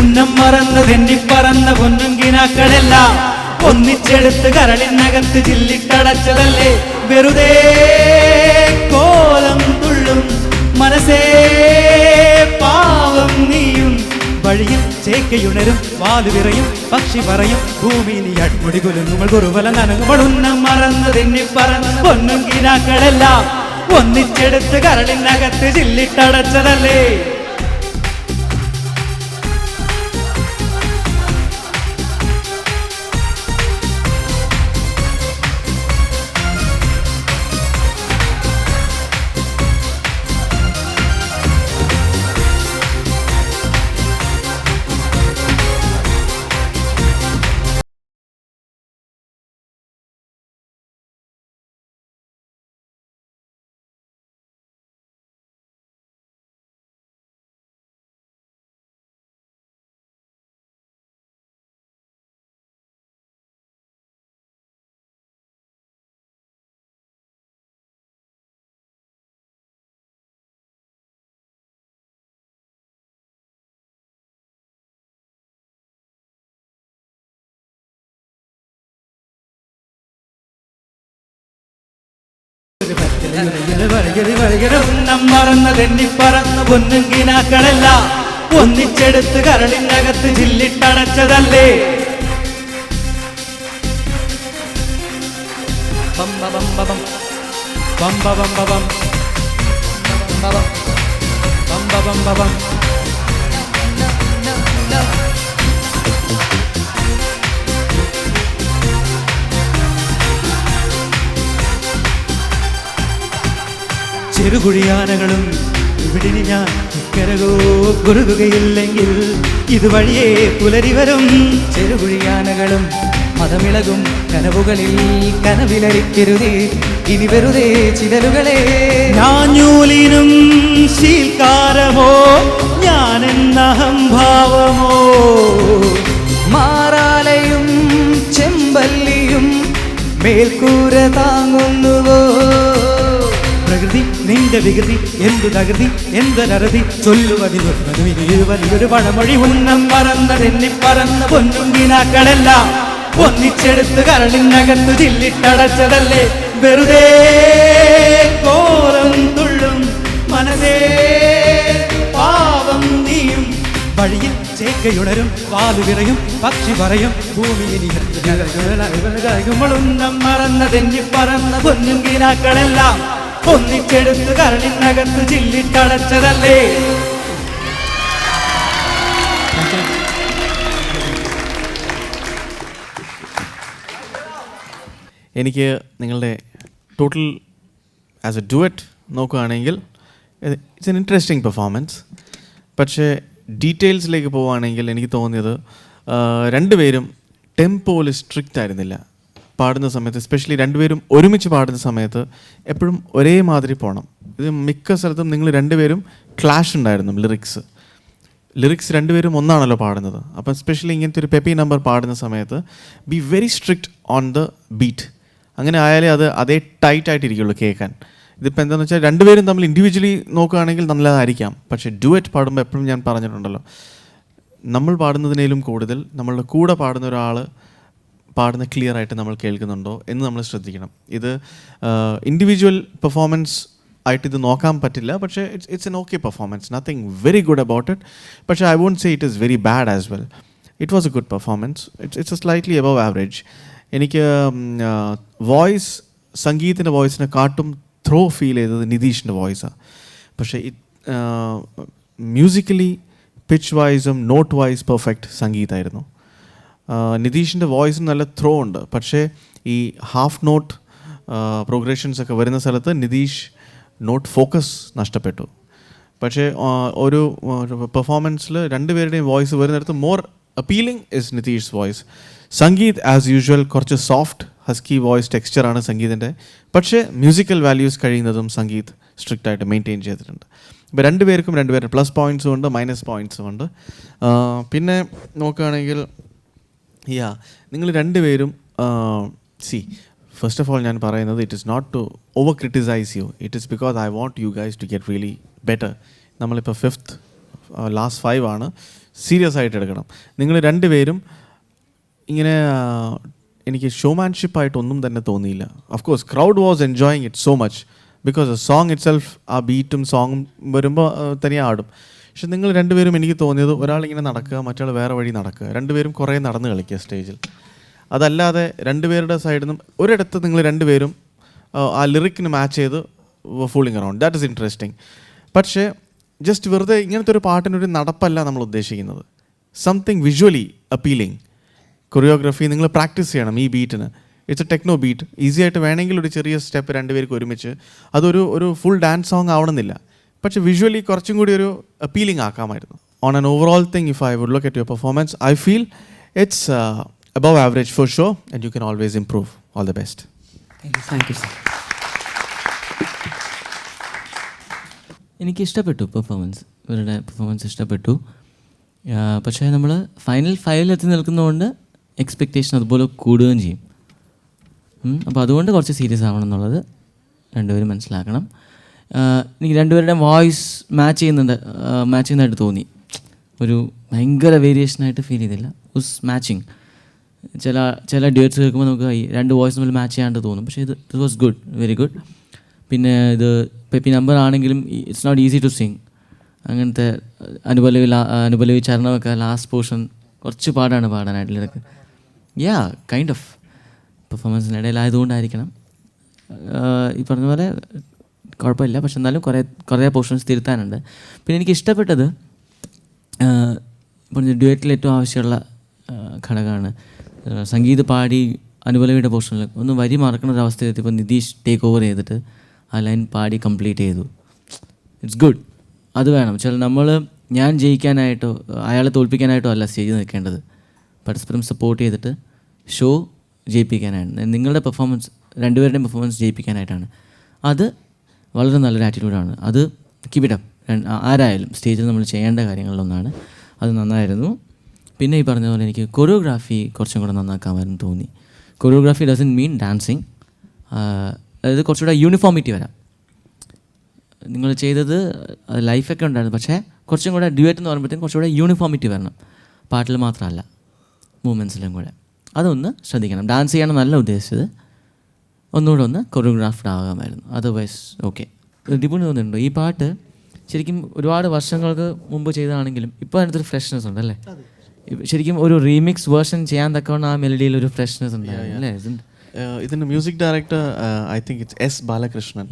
ഉന്നം മറന്ന് തെന്നിപ്പറന്ന പൊന്നുങ്കിനാക്കളെല്ലാം ഒന്നിച്ചെടുത്ത് കരളിനകത്ത് ചില്ലിട്ടടച്ചതല്ലേ. വെറുതെ കോലം തുള്ളും മനസ്സേ പാവം നീയും. വഴിയിൽ ചേക്കയുണരും വാലുവിറയും പക്ഷി പറയും ഭൂമി നീ അടിമുടി കുലുങ്ങുമ്പോൾ കുറുവല നനങ്ങുമ്പോൾ ഉന്നം മറന്ന് പൊന്നും കിനാക്കളെല്ലാം. ഒന്നിച്ചെടുത്ത് കരളിനകത്ത് ചില്ലിട്ടടച്ചതല്ലേ. ഉന്നം മറന്ന് തെന്നിപ്പറന്ന് കിനാക്കളല്ല ഒന്നിച്ചെടുത്ത് കരളിനകത്ത് ചില്ലിട്ടടച്ചതല്ലേ? ബം ബ ബം ബ ബം. ബം ബ ബം ബ ചെറുകുഴിയാനകളും ഇവിടിനി ഞാൻ ഇക്കരകോ കുറുകുകയില്ലെങ്കിൽ ഇതുവഴിയേ പുലരി വരും ചെറുകുഴിയാനകളും മതമിളകും കനവുകളിൽ കനവിലരിക്കരുതേ. ഇനി വെറുതെ ചിതലുകളെ ഞാഞ്ഞൂലിനും ശീൽക്കാരമോ? ഞാനെന്ന അഹംഭാവമോ മാറാലയും ചെമ്പല്ലിയും മേൽക്കൂര താങ്ങുന്നുവോ? നിന്റെ വികൃതി എന്തു തകൃതി എന്തൊരറുതി? ചൊല്ലുവതിലൊരു പഴമൊഴി ഉന്നം പറന്ന തെന്നിപ്പറന്ന പൊന്നുങ്കിനാക്കളെല്ലാം ഒന്നിച്ചെടുത്ത് കരളിനകത്ത് ചില്ലിട്ടടച്ചതല്ലേ? വെറുതെ കോലം തുള്ളും മനസ്സേ പാവം നീയും. വഴിയിൽ ചേക്കയുണരും പാലുവിറയും പക്ഷി പറയും ഭൂമിയിൽ മറന്നതെന്നി പറന്ന പൊന്നും ഒന്നിച്ചെടുത്ത് കരളിനകത്ത് ചില്ലിട്ടടച്ചതല്ലേ? എനിക്ക് നിങ്ങളുടെ ടോട്ടൽ ആസ് എ ഡുവറ്റ് നോക്കുകയാണെങ്കിൽ ഇറ്റ്സ് എൻ ഇൻട്രസ്റ്റിംഗ് പെർഫോമൻസ് പക്ഷേ ഡീറ്റെയിൽസിലേക്ക് പോവുകയാണെങ്കിൽ എനിക്ക് തോന്നിയത് രണ്ടുപേരും ടെമ്പോയിൽ സ്ട്രിക്റ്റ് ആയിരുന്നില്ല. പാടുന്ന സമയത്ത് എസ്പെഷ്യലി രണ്ടുപേരും ഒരുമിച്ച് പാടുന്ന സമയത്ത് എപ്പോഴും ഒരേ മാതിരി പോകണം ഇത് മിക്ക സ്ഥലത്തും നിങ്ങൾ രണ്ടുപേരും ക്ലാഷ് ഉണ്ടായിരുന്നു ലിറിക്സ് ലിറിക്സ് രണ്ടുപേരും ഒന്നാണല്ലോ പാടുന്നത്. അപ്പം സ്പെഷ്യലി ഇങ്ങനത്തെ ഒരു പെപ്പി നമ്പർ പാടുന്ന സമയത്ത് be very strict on the beat അങ്ങനെ ആയാലേ അത് അതേ ടൈറ്റ് ആയിട്ടിരിക്കുള്ളൂ കേൾക്കാൻ. ഇതിപ്പോൾ എന്താണെന്ന് വെച്ചാൽ രണ്ടുപേരും തമ്മിൽ ഇൻഡിവിജ്വലി നോക്കുകയാണെങ്കിൽ നല്ലതായിരിക്കാം. പക്ഷേ ഡുവറ്റ് പാടുമ്പോൾ എപ്പോഴും ഞാൻ പറഞ്ഞിട്ടുണ്ടല്ലോ നമ്മൾ പാടുന്നതിനേലും കൂടുതൽ നമ്മളുടെ കൂടെ പാടുന്ന ഒരാൾ പാടുന്ന ക്ലിയർ ആയിട്ട് നമ്മൾ കേൾക്കുന്നുണ്ടോ എന്ന് നമ്മൾ ശ്രദ്ധിക്കണം. ഇത് ഇൻഡിവിജ്വൽ പെർഫോമൻസ് ആയിട്ട് ഇത് നോക്കാൻ പറ്റില്ല പക്ഷേ it's it's an okay performance nothing very good about it പക്ഷേ I won't say it is very bad as well it was a good performance it's it's a slightly above average എനിക്ക് voice സംഗീതത്തിന്റെ വോയിസിനെ കാട്ടും throw feel ചെയ്തത് നിതീഷിന്റെ വോയിസാണ് പക്ഷേ musically pitch വൈസും നോട്ട് വൈസ് പെർഫെക്റ്റ് സംഗീതമായിരുന്നു നിതീഷിന്റെ വോയിസിന് നല്ല ത്രോ ഉണ്ട്. പക്ഷേ ഈ ഹാഫ് നോട്ട് പ്രോഗ്രഷൻസ് ഒക്കെ വരുന്ന സ്ഥലത്ത് നിതീഷ് നോട്ട് ഫോക്കസ് നഷ്ടപ്പെട്ടു. പക്ഷേ ഒരു പെർഫോമൻസിൽ രണ്ടുപേരുടെയും വോയിസ് വരുന്നിടത്ത് more appealing is Nitish voice Sangeeth as usual കുറച്ച് സോഫ്റ്റ് ഹസ്കി വോയിസ് ടെക്സ്ചറാണ് സംഗീതിന്റെ പക്ഷേ മ്യൂസിക്കൽ വാല്യൂസ് കഴിയുന്നതും സംഗീത് സ്ട്രിക്റ്റ് ആയിട്ട് മെയിന്റെയിൻ ചെയ്തിട്ടുണ്ട്. ഇപ്പോൾ രണ്ടുപേർക്കും രണ്ടുപേരും പ്ലസ് പോയിന്റ്സും ഉണ്ട് മൈനസ് പോയിന്റ്സും ഉണ്ട്. പിന്നെ നോക്കുകയാണെങ്കിൽ യാ നിങ്ങൾ രണ്ടുപേരും സി ഫസ്റ്റ് ഓഫ് ഓൾ ഞാൻ പറയുന്നത് it is not to over criticize you it is because I want you guys to get really better നമ്മളിപ്പോൾ ഫിഫ്ത്ത് ലാസ്റ്റ് ഫൈവ് ആണ് സീരിയസ് ആയിട്ട് എടുക്കണം. നിങ്ങൾ രണ്ടുപേരും ഇങ്ങനെ എനിക്ക് ഷോമാൻഷിപ്പായിട്ടൊന്നും തന്നെ തോന്നിയില്ല. Of course crowd was enjoying it so much because song itself ആ ബീറ്റും സോങ്ങും വരുമ്പോൾ തനിയെ ആടും. പക്ഷെ നിങ്ങൾ രണ്ടുപേരും എനിക്ക് തോന്നിയത് ഒരാളിങ്ങനെ നടക്കുക മറ്റൊരാൾ വേറെ വഴി നടക്കുക. രണ്ടുപേരും കുറേ നടന്ന് കളിക്കുക സ്റ്റേജിൽ. അതല്ലാതെ രണ്ടുപേരുടെ സൈഡിൽ നിന്നും ഒരിടത്ത് നിങ്ങൾ രണ്ടുപേരും ആ, ലിറിക്കിന് മാച്ച് ചെയ്ത് fooling around that is interesting പക്ഷേ ജസ്റ്റ് വെറുതെ ഇങ്ങനത്തെ ഒരു പാട്ടിനൊരു നടപ്പല്ല നമ്മൾ ഉദ്ദേശിക്കുന്നത്. സംതിങ് വിഷ്വലി അപ്പീലിംഗ് കൊറിയോഗ്രഫി നിങ്ങൾ പ്രാക്ടീസ് ചെയ്യണം ഈ ബീറ്റിന് it's a techno beat easy ആയിട്ട് വേണമെങ്കിൽ ഒരു ചെറിയ സ്റ്റെപ്പ് രണ്ടുപേർക്ക് ഒരുമിച്ച്. അതൊരു ഒരു ഫുൾ ഡാൻസ് സോങ് ആവണമെന്നില്ല. പക്ഷേ വിഷ്വലി കുറച്ചും കൂടി ഒരു appealing ആക്കാമായിരുന്നു. On an overall thing if I would look at your performance I feel it's above average for show and you can always improve all the best thank you sir എനിക്ക് ഇഷ്ടപ്പെട്ടു performance ഇവരുടെ performance ഇഷ്ടപ്പെട്ടു. പക്ഷേ നമ്മൾ final ഫൈവിൽ എത്തി നിൽക്കുന്നതുകൊണ്ട് expectation അതുപോലെ കൂടുകയും ചെയ്യും. അപ്പോൾ അതുകൊണ്ട് കുറച്ച് സീരിയസ് ആവണം എന്നുള്ളത് രണ്ടുപേരും മനസ്സിലാക്കണം. എനിക്ക് രണ്ടുപേരുടെയും വോയിസ് മാച്ച് ചെയ്യുന്നുണ്ട്. മാച്ച് ചെയ്യുന്നതായിട്ട് തോന്നി. ഒരു ഭയങ്കര വേരിയേഷനായിട്ട് ഫീൽ ചെയ്തില്ല. ഉസ് മാച്ചിങ് ചില ചില ഡേറ്റ്സ് കേൾക്കുമ്പോൾ നമുക്ക് ഈ രണ്ട് വോയിസ് തമ്മിൽ മാച്ച് ചെയ്യാണ്ട് തോന്നും. പക്ഷേ ഇത് it was good very good പിന്നെ ഇത് പെപ്പി നമ്പർ ആണെങ്കിലും it's not easy to sing അങ്ങനത്തെ അനുപലവി അനുപലവി ചരണമൊക്കെ ലാസ്റ്റ് പോർഷൻ കുറച്ച് പാടാണ് പാടാനായിട്ട് യാ കൈൻഡ് ഓഫ് പെർഫോമൻസിനിടയിലായതുകൊണ്ടായിരിക്കണം ഈ പറഞ്ഞ പോലെ കുഴപ്പമില്ല. പക്ഷെ എന്നാലും കുറേ കുറേ പോർഷൻസ് തിരുത്താനുണ്ട്. പിന്നെ എനിക്ക് ഇഷ്ടപ്പെട്ടത് പറഞ്ഞ ഡ്യുവറ്റിൽ ഏറ്റവും ആവശ്യമുള്ള ഘടകമാണ്. സംഗീത പാടി അനുപലവിയുടെ പോർഷനിൽ ഒന്ന് വരി മറക്കുന്ന ഒരു അവസ്ഥയിലെത്തിയപ്പോൾ നിതീഷ് ടേക്ക് ഓവർ ചെയ്തിട്ട് ആ ലൈൻ പാടി കംപ്ലീറ്റ് ചെയ്തു. ഇറ്റ്സ് ഗുഡ് അത് വേണം. ചില നമ്മൾ ഞാൻ ജയിക്കാനായിട്ടോ അയാളെ തോൽപ്പിക്കാനായിട്ടോ അല്ല സ്റ്റേജിൽ നിൽക്കേണ്ടത്. പരസ്പരം സപ്പോർട്ട് ചെയ്തിട്ട് ഷോ ജയിപ്പിക്കാനാണ്. നിങ്ങളുടെ പെർഫോമൻസ് രണ്ടുപേരുടെയും പെർഫോമൻസ് ജയിപ്പിക്കാനായിട്ടാണ്. അത് വളരെ നല്ലൊരു ആറ്റിറ്റ്യൂഡാണ് അത് കിവിടം ആരായാലും സ്റ്റേജിൽ നമ്മൾ ചെയ്യേണ്ട കാര്യങ്ങളിലൊന്നാണ്. അത് നന്നായിരുന്നു. പിന്നെ ഈ പറഞ്ഞ പോലെ എനിക്ക് കൊറിയോഗ്രാഫി കുറച്ചും കൂടെ നന്നാക്കാമായിരുന്നു തോന്നി. കൊറിയോഗ്രാഫി ഡസൻ മീൻ ഡാൻസിങ് അതായത് കുറച്ചുകൂടെ യൂണിഫോമിറ്റി വരാം. നിങ്ങൾ ചെയ്തത് ലൈഫൊക്കെ ഉണ്ടായിരുന്നു. പക്ഷേ കുറച്ചും കൂടെ ഡ്യുവറ്റ് എന്ന് പറയുമ്പോഴത്തേക്കും കുറച്ചുകൂടെ യൂണിഫോമിറ്റി വരണം. പാട്ടിൽ മാത്രമല്ല മൂമെൻസിലും കൂടെ. അതൊന്ന് ശ്രദ്ധിക്കണം. ഡാൻസ് ചെയ്യണം നല്ല ഉദ്ദേശിച്ചത് ഒന്നുകൂടെ ഒന്ന് കൊറിയോഗ്രാഫ്ഡ് ആകാമായിരുന്നു. അതർവൈസ് ഓക്കെ ഡിപുണി തോന്നിയിട്ടുണ്ടോ? ഈ പാട്ട് ശരിക്കും ഒരുപാട് വർഷങ്ങൾക്ക് മുമ്പ് ചെയ്തതാണെങ്കിലും ഇപ്പോൾ അതിനകത്തൊരു ഫ്രഷ്നെസ് ഉണ്ട് അല്ലേ? ശരിക്കും ഒരു റീമിക്സ് വേർഷൻ ചെയ്യാൻ തക്കവണ്ണം ആ മെലഡിയിൽ ഒരു ഫ്രഷ്നെസ് ഉണ്ടായിരുന്നു അല്ലേ? ഇതിന്റെ music director I think it's S Balakrishnan.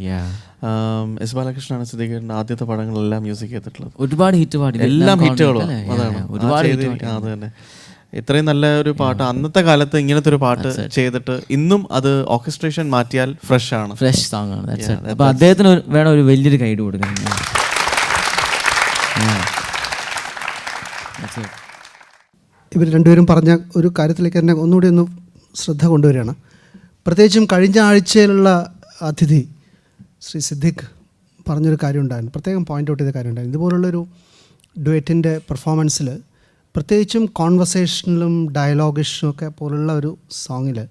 S ബാലകൃഷ്ണനാണ് സിദ്ദീഖിന്റെ ആദ്യത്തെ പടങ്ങളെല്ലാം മ്യൂസിക് ചെയ്തിട്ടുള്ളത്. ഒരുപാട് ഹിറ്റ് പാടി എല്ലാം ഹിറ്റുകളും അതാണ്. ഒരുപാട് അത് തന്നെ. ഇത്രയും നല്ല ഒരു പാട്ട് അന്നത്തെ കാലത്ത് ഇങ്ങനത്തെ ഒരു പാട്ട് ചെയ്തിട്ട് ഇന്നും അത് ഓർക്കസ്ട്രേഷൻ മാറ്റിയാൽ ഫ്രഷ് ആണ്. ഫ്രഷ് സോങ് ആണ്. അപ്പൊ അദ്ദേഹത്തിന് വേണം ഒരു വലിയൊരു ഗൈഡ് കൊടുക്കാൻ. ഇവർ രണ്ടുപേരും പറഞ്ഞ ഒരു കാര്യത്തിലേക്ക് തന്നെ ഒന്നുകൂടി ഒന്ന് ശ്രദ്ധ കൊണ്ടുവരികയാണ്. പ്രത്യേകിച്ചും കഴിഞ്ഞ ആഴ്ചയിലുള്ള അതിഥി ശ്രീ സിദ്ദിഖ് പറഞ്ഞൊരു കാര്യം ഉണ്ടായിരുന്നു. പ്രത്യേകം പോയിന്റ് ഔട്ട് ചെയ്ത കാര്യം ഉണ്ടായിരുന്നു ഇതുപോലുള്ളൊരു ഡുവറ്റിന്റെ പെർഫോമൻസിൽ പ്രത്യേകിച്ചും കോൺവെർസേഷനിലും ഡയലോഗിഷനും ഒക്കെ പോലുള്ള ഒരു സോങ്ങിൽ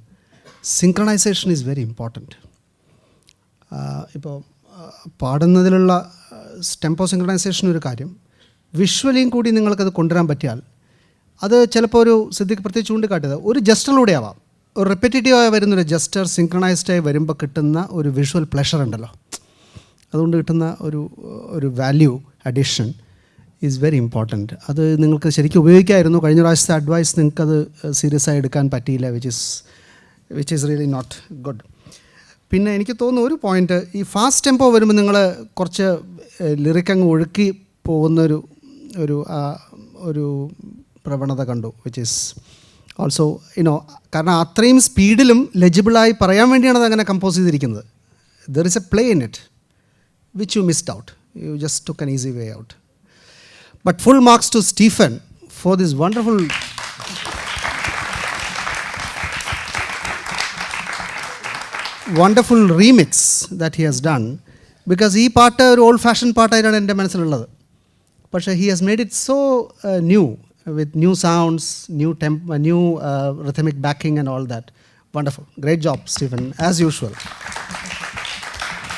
സിങ്ക്രണൈസേഷൻ ഈസ് വെരി ഇമ്പോർട്ടന്റ് ഇപ്പോൾ പാടുന്നതിലുള്ള ടെമ്പോ സിങ്ക്രണൈസേഷൻ ഒരു കാര്യം. വിഷ്വലിയും കൂടി നിങ്ങൾക്കത് കൊണ്ടുവരാൻ പറ്റിയാൽ അത് ചിലപ്പോൾ ഒരു സിദ്ധിക്ക് പ്രത്യേകിച്ച് ചൂണ്ടിക്കാട്ടിയത് ഒരു ജസ്റ്ററിലൂടെ ആവാം. ഒരു റിപ്പറ്റേറ്റീവായി വരുന്നൊരു ജസ്റ്റർ സിങ്ക്രണൈസ്ഡായി വരുമ്പോൾ കിട്ടുന്ന ഒരു വിഷ്വൽ പ്ലഷർ ഉണ്ടല്ലോ. അതുകൊണ്ട് കിട്ടുന്ന ഒരു ഒരു value addition is very important അത് നിങ്ങൾക്ക് ശരിക്കും ഉപയോഗിക്കായിരുന്നു. കഴിഞ്ഞ പ്രാവശ്യത്തെ അഡ്വൈസ് നിങ്ങൾക്കത് സീരിയസ് ആയി എടുക്കാൻ പറ്റിയില്ല which is which is really not good പിന്നെ എനിക്ക് തോന്നുന്നു ഒരു പോയിന്റ് ഈ ഫാസ്റ്റ് ടെമ്പോ വരുമ്പോൾ നിങ്ങൾ കുറച്ച് ലിറിക് അങ്ങ് ഒഴുക്കി പോകുന്നൊരു ഒരു ഒരു പ്രവണത കണ്ടു വിച്ച് ഈസ് ഓൾസോ യുനോ കാരണം അത്രയും സ്പീഡിലും ലെജിബിളായി പറയാൻ വേണ്ടിയാണ് അത് അങ്ങനെ കമ്പോസ് ചെയ്തിരിക്കുന്നത്. There is a play in it which you missed out you just took an easy way out but full marks to Stephen for this wonderful wonderful remix that he has done because ഈ പാട്ട് ഒരു old fashion പാട്ടായിട്ടാണ് എന്റെ മനസ്സിലുള്ളത്. പക്ഷേ he has made it so new with new sounds new tempo new rhythmic backing and all that wonderful great job Stephen as usual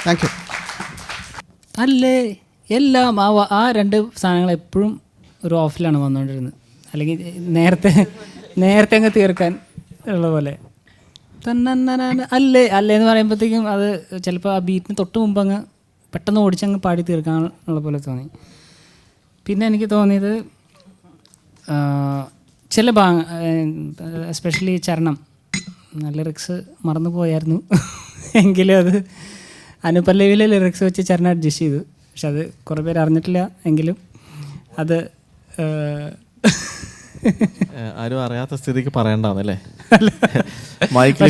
thank you അല്ലേ? എല്ലാം ആ ആ രണ്ട് സാധനങ്ങൾ എപ്പോഴും ഒരു ഓഫിലാണ് വന്നുകൊണ്ടിരുന്നത്. അല്ലെങ്കിൽ നേരത്തെ നേരത്തെ അങ്ങ് തീർക്കാൻ ഉള്ള പോലെ. തന്നെ അല്ലേ അല്ലേ എന്ന് പറയുമ്പോഴത്തേക്കും അത് ചിലപ്പോൾ ആ ബീറ്റിന് തൊട്ട് മുമ്പ് അങ്ങ് പെട്ടെന്ന് ഓടിച്ചങ്ങ് പാടി തീർക്കാൻ ഉള്ള പോലെ തോന്നി. പിന്നെ എനിക്ക് തോന്നിയത് ചില ഭാഗ എസ്പെഷ്യലി ചരണം. ലിറിക്സ് മറന്നു പോയായിരുന്നു എങ്കിലും അത് അനുപല്ലവിയിലെ ലിറിക്സ് വെച്ച് ചരണം അഡ്ജസ്റ്റ് ചെയ്തു. പക്ഷെ അത് കുറേ പേര് അറിഞ്ഞിട്ടില്ല എങ്കിലും അത് ആരും അറിയാത്ത സ്ഥിതിക്ക് wide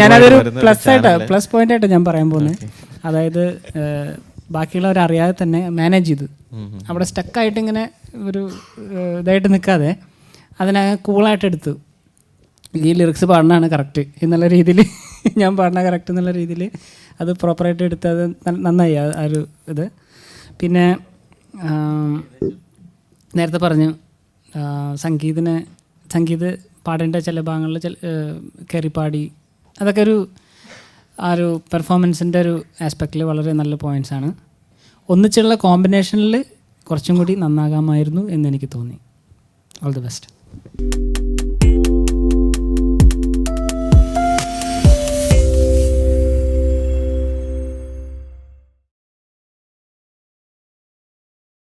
ഞാനതൊരു പ്ലസ് ആയിട്ട്. പ്ലസ് പോയിന്റ് ആയിട്ട് ഞാൻ പറയാൻ പോകുന്നത്. അതായത് ബാക്കിയുള്ളവർ അറിയാതെ തന്നെ മാനേജ് ചെയ്തു. അവിടെ സ്റ്റക്കായിട്ട് ഇങ്ങനെ ഒരു ഇതായിട്ട് നിൽക്കാതെ അതിനെ കൂളായിട്ട് എടുത്തു ഈ ലിറിക്സ് പാടുന്നതാണ് കറക്റ്റ് എന്നുള്ള രീതിയിൽ ഞാൻ പാടുന്ന കറക്റ്റ് എന്നുള്ള രീതിയിൽ അത് പ്രോപ്പറായിട്ട് എടുത്ത് അത് നന്നായി ആ ഒരു ഇത്. പിന്നെ നേരത്തെ പറഞ്ഞു സംഗീതിനെ സംഗീത് പാടേണ്ട ചില ഭാഗങ്ങളിൽ ചില കയറി പാടി അതൊക്കെ ഒരു ആ ഒരു പെർഫോമൻസിന്റെ ഒരു ആസ്പെക്റ്റിൽ വളരെ നല്ല പോയിന്റ്സ് ആണ്. ഒന്നിച്ചുള്ള കോമ്പിനേഷനിൽ കുറച്ചും കൂടി നന്നാകാമായിരുന്നു എന്ന് എനിക്ക് തോന്നി. All the best